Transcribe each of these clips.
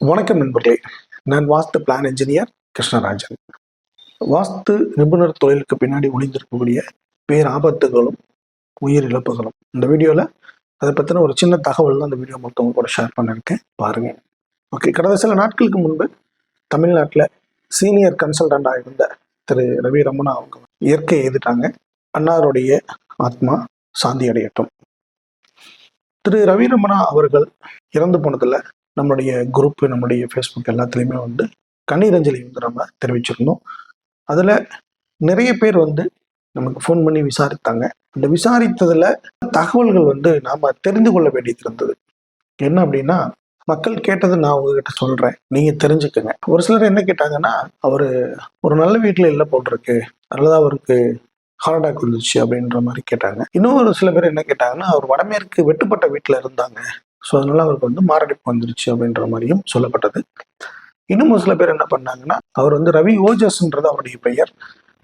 வணக்கம் நண்பர்களே. நான் வாஸ்து பிளான் இன்ஜினியர் கிருஷ்ணராஜன். வாஸ்து நிபுணர் தொழிலுக்கு பின்னாடி ஒளிந்திருக்கக்கூடிய பேராபத்துகளும் உயிர் இழப்புகளும். இந்த வீடியோவில் அதை பற்றின ஒரு சின்ன தகவல் தான் இந்த வீடியோ மொத்தம் கூட ஷேர் பண்ணியிருக்கேன் பாருங்கள் ஓகே கடந்த சில நாட்களுக்கு முன்பு தமிழ்நாட்டில் சீனியர் கன்சல்டண்டாக இருந்த திரு ரவி ரமணா அவங்க இயற்கை எழுதிட்டாங்க அன்னாருடைய ஆத்மா சாந்தி அடையட்டும் திரு ரவி ரமணா அவர்கள் இறந்து போனதில் நம்மளுடைய குரூப்பு நம்மளுடைய ஃபேஸ்புக் எல்லாத்துலேயுமே வந்து கண்ணீர் அஞ்சலி வந்து நம்ம தெரிவிச்சிருந்தோம். அதில் நிறைய பேர் வந்து நமக்கு ஃபோன் பண்ணி விசாரித்தாங்க. அந்த விசாரித்ததில் தகவல்கள் வந்து நாம் தெரிந்து கொள்ள வேண்டியது இருந்தது. என்ன அப்படின்னா மக்கள் கேட்டது நான் உங்ககிட்ட சொல்கிறேன் நீங்கள் தெரிஞ்சுக்கங்க. ஒரு சிலர் என்ன கேட்டாங்கன்னா அவர் ஒரு நல்ல வீட்டில் இல்லை போட்டிருக்கு நல்லதாக அவருக்கு ஹார்ட் அட்டாக் வந்துச்சு அப்படின்ற மாதிரி கேட்டாங்க. இன்னும் ஒரு சில பேர் என்ன கேட்டாங்கன்னா அவர் வடமேற்கு வெட்டுப்பட்ட வீட்டில் இருந்தாங்க. ஸோ அதனால அவருக்கு வந்து மாரடைப்பு வந்துருச்சு அப்படின்ற மாதிரியும் சொல்லப்பட்டது. இன்னும் ஒரு சில பேர் என்ன பண்ணாங்கன்னா அவர் வந்து ரவி ஓஜஸ்ன்றது அவருடைய பெயர்.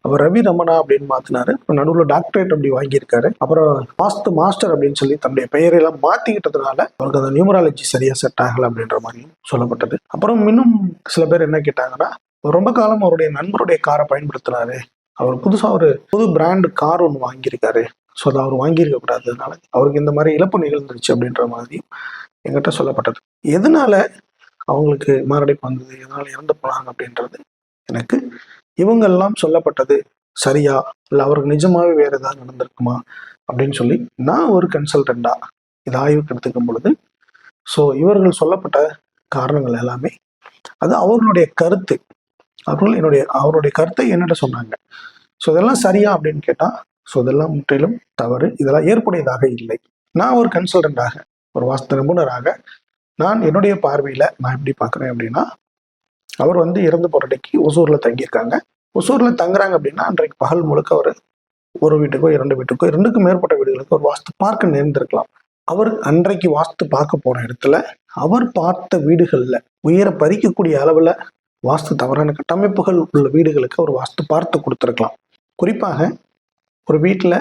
அவர் ரவி ரமணா அப்படின்னு மாத்தினாரு. நடுவில் டாக்டரேட் அப்படி வாங்கியிருக்காரு. அப்புறம் மாஸ்து மாஸ்டர் அப்படின்னு சொல்லி தன்னுடைய பெயரெல்லாம் மாத்திக்கிட்டதுனால அவருக்கு அந்த நியூமராலஜி சரியா செட் ஆகல அப்படின்ற மாதிரியும் சொல்லப்பட்டது. அப்புறம் இன்னும் சில பேர் என்ன கேட்டாங்கன்னா ரொம்ப காலம் அவருடைய நண்பருடைய காரை பயன்படுத்தினாரு. அவர் புதுசாக ஒரு புது பிராண்டு கார் ஒன்று வாங்கியிருக்காரு. ஸோ அதை அவர் வாங்கியிருக்க கூடாததுனால அவருக்கு இந்த மாதிரி இழப்பு நிகழ்ந்துருச்சு அப்படின்ற மாதிரி எங்கிட்ட சொல்லப்பட்டது. எதனால அவங்களுக்கு மாரடைப்பு வந்தது? எதனால் இறந்து போனாங்க அப்படின்றது எனக்கு இவங்கெல்லாம் சொல்லப்பட்டது சரியா? இல்லை அவருக்கு நிஜமாவே வேறு ஏதாவது நடந்திருக்குமா? அப்படின்னு சொல்லி நான் ஒரு கன்சல்டண்ட்டாக இதை ஆய்வுக்கு எடுத்துக்கும் பொழுது ஸோ இவர்கள் சொல்லப்பட்ட காரணங்கள் எல்லாமே அது அவர்களுடைய கருத்து. அவர்கள் என்னுடைய அவருடைய கருத்தை என்னிட்ட சொன்னாங்க. ஸோ இதெல்லாம் சரியா அப்படின்னு கேட்டால் ஸோ இதெல்லாம் முற்றிலும் தவறு இதெல்லாம் ஏற்புடையதாக இல்லை. நான் ஒரு கன்சல்டண்டாக ஒரு வாஸ்து நிபுணராக நான் என்னுடைய பார்வையில் நான் எப்படி பார்க்குறேன் அப்படின்னா அவர் வந்து இறந்து போராட்டைக்கு ஒசூரில் தங்கியிருக்காங்க. ஒசூரில் தங்குறாங்க அப்படின்னா அன்றைக்கு பகல் முழுக்க அவர் ஒரு வீட்டுக்கோ இரண்டு வீட்டுக்கோ இரண்டுக்கும் மேற்பட்ட வீடுகளுக்கு ஒரு வாஸ்து பார்க்க நேர்ந்திருக்கலாம் அவர் அன்றைக்கு வாஸ்து பார்க்க போன இடத்துல அவர் பார்த்த வீடுகளில் உயர பறிக்கக்கூடிய அளவில் வாஸ்து தவறான கட்டமைப்புகள் உள்ள வீடுகளுக்கு அவர் வாஸ்து பார்த்து கொடுத்துருக்கலாம். குறிப்பாக ஒரு வீட்டில்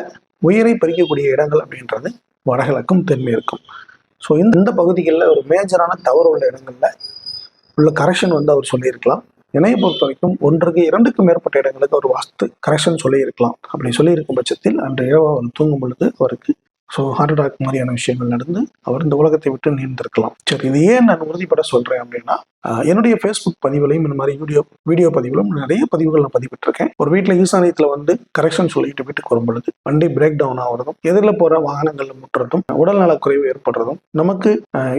உயிரை பறிக்கக்கூடிய இடங்கள் அப்படின்றது வடகிழக்கும் தென்மேற்கும். ஸோ இந்த இந்த பகுதிகளில் ஒரு மேஜரான தவறு உள்ள இடங்களில் உள்ள கரெக்ஷன் வந்து அவர் சொல்லியிருக்கலாம். என்னையை பொறுத்த வரைக்கும் ஒன்றுக்கு இரண்டுக்கும் மேற்பட்ட இடங்களுக்கு அவர் வாஸ்து கரெக்ஷன் சொல்லியிருக்கலாம். அப்படி சொல்லியிருக்கும் பட்சத்தில் அன்று இரவு அவர் தூங்கும் பொழுது அவருக்கு ஸோ ஹார்ட் அட்டாக் மாதிரியான விஷயங்கள் நடந்து அவர் இந்த உலகத்தை விட்டு நீர்ந்திருக்கலாம் சரி இது ஏன் நான் உறுதிப்பட சொல்கிறேன் அப்படின்னா என்னுடைய ஃபேஸ்புக் பதிவுலையும் இந்த மாதிரி வீடியோ வீடியோ பதிவுகளும் நிறைய பதிவுகள் நான் பதிவிட்டிருக்கேன். ஒரு வீட்டில் ஈசானியத்தில் வந்து கரெக்ஷன் சொல்லிட்டு வீட்டுக்கு வரும்பொழுது வண்டி பிரேக் டவுன் ஆகிறதும் எதிரில் போகிற வாகனங்களில் முட்டுறதும் உடல்நல குறைவு ஏற்படுறதும் நமக்கு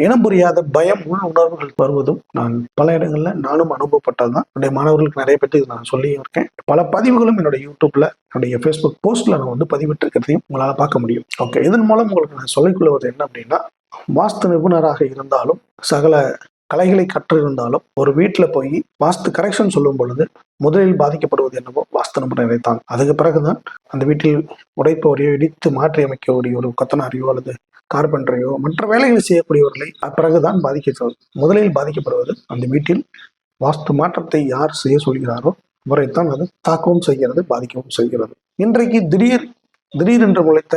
இனம் புரியாத பயம் உள் உணர்வுகள் வருவதும் நான் பல இடங்களில் நானும் அனுபவப்பட்டதுதான். என்னுடைய மாணவர்களுக்கு நிறைய பேருக்கு நான் சொல்லியும் இருக்கேன். பல பதிவுகளும் என்னுடைய யூடியூப்பில் என்னுடைய ஃபேஸ்புக் போஸ்ட்ல நான் வந்து பதிவிட்டிருக்கிறதையும் உங்களால் பார்க்க முடியும். ஓகே இதன் மூலம் உங்களுக்கு நான் சொல்லிக்கொள்வது என்ன அப்படின்னா வாஸ்து நிபுணராக இருந்தாலும் சகல கலைகளை கற்றிருந்தாலும் ஒரு வீட்டில் போய் வாஸ்து கரெக்ஷன் சொல்லும் பொழுது முதலில் பாதிக்கப்படுவது என்னவோ வாஸ்து நிபுணரை தான். அதுக்கு பிறகுதான் அந்த வீட்டில் உடைப்பவரையோ இடித்து மாற்றி அமைக்கக்கூடிய ஒரு கொத்தனாரையோ அல்லது கார்பெண்டரையோ மற்ற வேலைகளை செய்யக்கூடியவர்களை பிறகுதான் பாதிக்க முதலில் பாதிக்கப்படுவது அந்த வீட்டில் வாஸ்து மாற்றத்தை யார் செய்ய சொல்கிறாரோ முறைத்தான் அது தாக்கவும் செய்கிறது பாதிக்கவும் செய்கிறது. இன்றைக்கு திடீர் திடீரென்று முளைத்த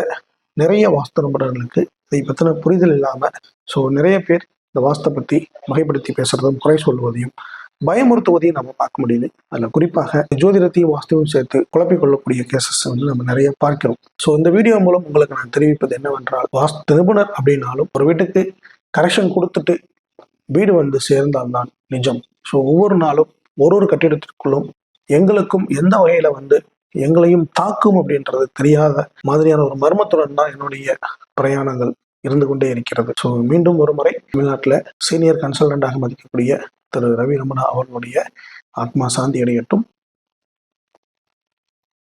நிறைய வாஸ்து நபர்களுக்கு இதை பற்றின புரிதல் இல்லாமல் ஸோ நிறைய பேர் இந்த வாஸ்தை பற்றி வகைப்படுத்தி பேசுறதும் குறை சொல்வதையும் பயமுறுத்துவதையும் நம்ம பார்க்க முடியுது. அதில் குறிப்பாக ஜோதிடத்தையும் வாஸ்துவையும் சேர்த்து குழப்பிக் கொள்ளக்கூடிய கேசஸ் வந்து நம்ம நிறைய பார்க்கிறோம். ஸோ இந்த வீடியோ மூலம் உங்களுக்கு நான் தெரிவிப்பது என்னவென்றால் வாஸ்து நிபுணர் அப்படின்னாலும் ஒரு வீட்டுக்கு கரெக்ஷன் கொடுத்துட்டு வீடு வந்து சேர்ந்தால்தான் நிஜம். ஸோ ஒவ்வொரு நாளும் ஒரு ஒரு கட்டிடத்திற்குள்ளும் எங்களுக்கும் எந்த வகையில வந்து எங்களையும் தாக்கும் அப்படின்றது தெரியாத மாதிரியான ஒரு மர்மத்துடன் தான் என்னுடைய பிரயாணங்கள் இருந்து கொண்டே இருக்கிறது. ஸோ மீண்டும் ஒரு முறை தமிழ்நாட்டில் சீனியர் கன்சல்டண்டாக மதிக்கக்கூடிய திரு ரவி ரமணா அவர்களுடைய ஆத்மா சாந்தி அடையட்டும்.